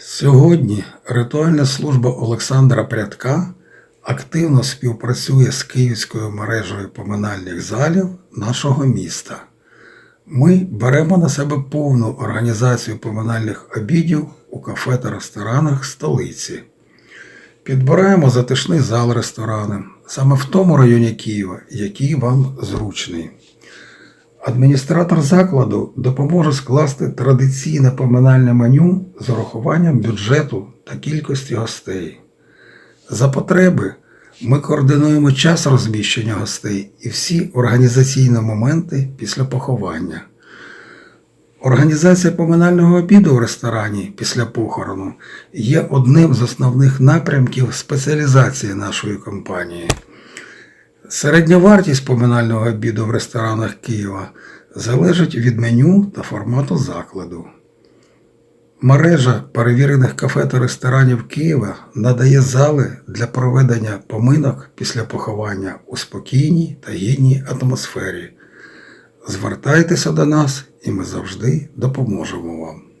Сьогодні ритуальна служба Олександра Прядка активно співпрацює з київською мережею поминальних залів нашого міста. Ми беремо на себе повну організацію поминальних обідів у кафе та ресторанах столиці. Підбираємо затишний зал ресторану саме в тому районі Києва, який вам зручний. Адміністратор закладу допоможе скласти традиційне поминальне меню з урахуванням бюджету та кількості гостей. За потреби ми координуємо час розміщення гостей і всі організаційні моменти після поховання. Організація поминального обіду в ресторані після похорону є одним з основних напрямків спеціалізації нашої компанії. Середня вартість поминального обіду в ресторанах Києва залежить від меню та формату закладу. Мережа перевірених кафе та ресторанів Києва надає зали для проведення поминок після поховання у спокійній та гідній атмосфері. Звертайтеся до нас, і ми завжди допоможемо вам.